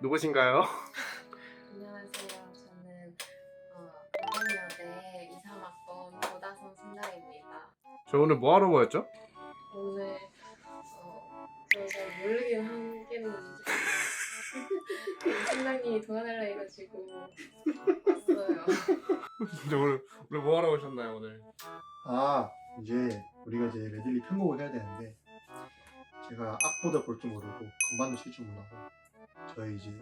누구신가요? 저 오늘 뭐 하러 모였죠? 오늘 어, 저희가 모르긴 하겠는데 팀장님이 도와달라 해가지고 왔어요. 진짜 오늘 오늘 뭐 하러 오셨나요 오늘? 아 이제 우리가 이제 레들리 편곡을 해야 되는데 제가 악보도 볼 줄 모르고 건반도 칠 줄 몰라서 저희 이제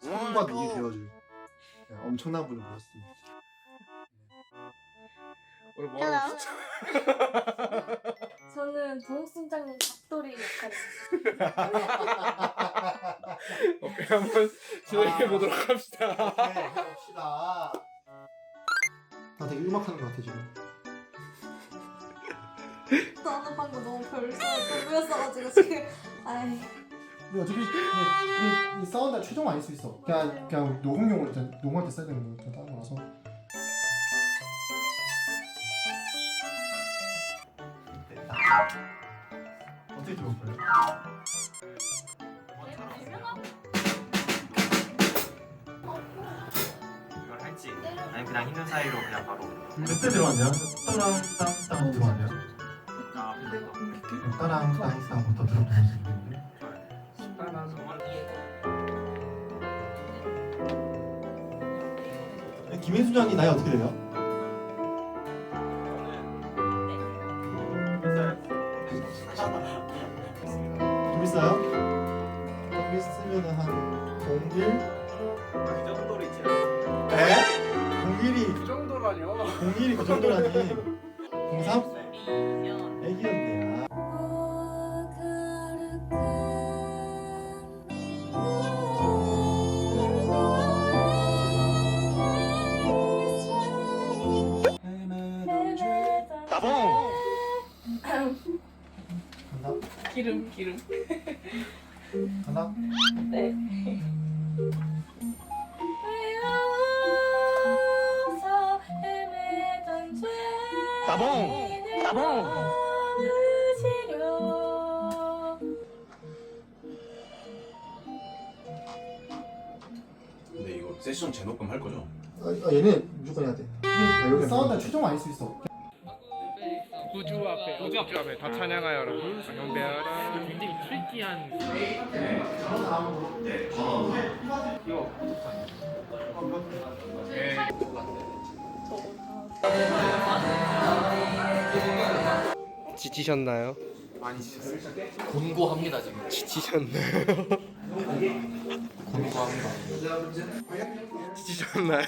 성과 미에 되어줄 네, 엄청난 분을 모셨습니다. 오늘 뭐 하러 오셨죠? 저는 동순장님 잡돌이 역할입니다. 오케이 한번 진행해 보도록 합시다. 네, 갑시다. 나 되게 음악하는 것 같아 지금. 나는 방금 너무 별소 별로였어가지고 지금 아이 근데 어차피 이, 이, 이 사운드 최종 아닐 수 있어. 그냥 그냥 녹음용으로 일단 녹음할 때 써야 되는 거 따로 나서. 어떻게 거예요? 이걸 할지 아니 그냥 힘든 사이로 그냥 바로 몇대 들어왔냐? 따랑 땅땅 들어왔냐? 아 따랑 땅땅부터 들어보는 식인데. 김혜수 장이 나이 어떻게 돼요? 좀 있어요? 좀 있으면 한 01? 이 정도로 있지 않아 에? 01이 그 정도라뇨? 01이 그 정도라니 03? 애기였네 아. 간다 기름 기름. 간다 네. 따봉! 따봉! 근데 이거 세션 제녹음 할 거죠? 아, 아 얘네 무조건 해야 돼. 아, 여기 사운드 최종 아닐 수 있어 구주 앞에 구주 앞에 다 찬양하여 여러분 경배하라. 굉장히 트리키한 지치셨나요? 많이 지쳤어요. 곤고합니다 지금. 지치셨나요? 곤고합니다. 지치셨나요?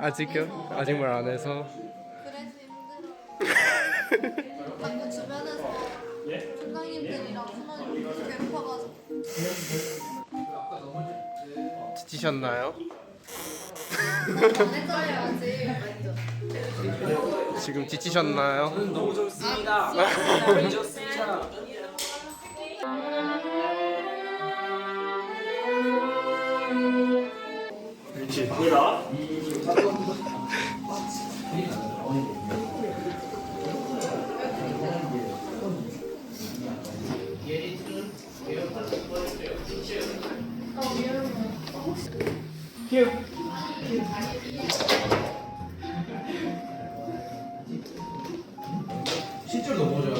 아직요? 아직 말 안 해서 방금 주변에서 팀장님들이랑 수만님들 괴롭혀가지고 지치셨나요? 안 지금 지치셨나요? 너무 좋습니다. 너무 좋습니다. 그렇지 갑니다. 실제로 넘어져야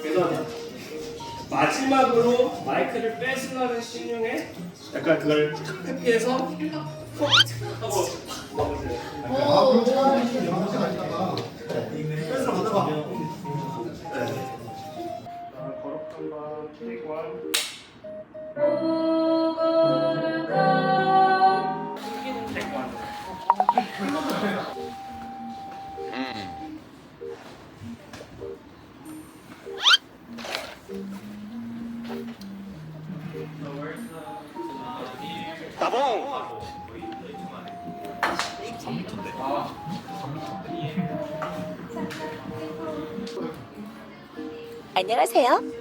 그래서 마지막으로 마이크를 뺏으려는 신용에 약간 그걸 탁 회피해서 콕 하고 넘어져요. 바봉. 13m인데. 아, 13m인데. 안녕하세요.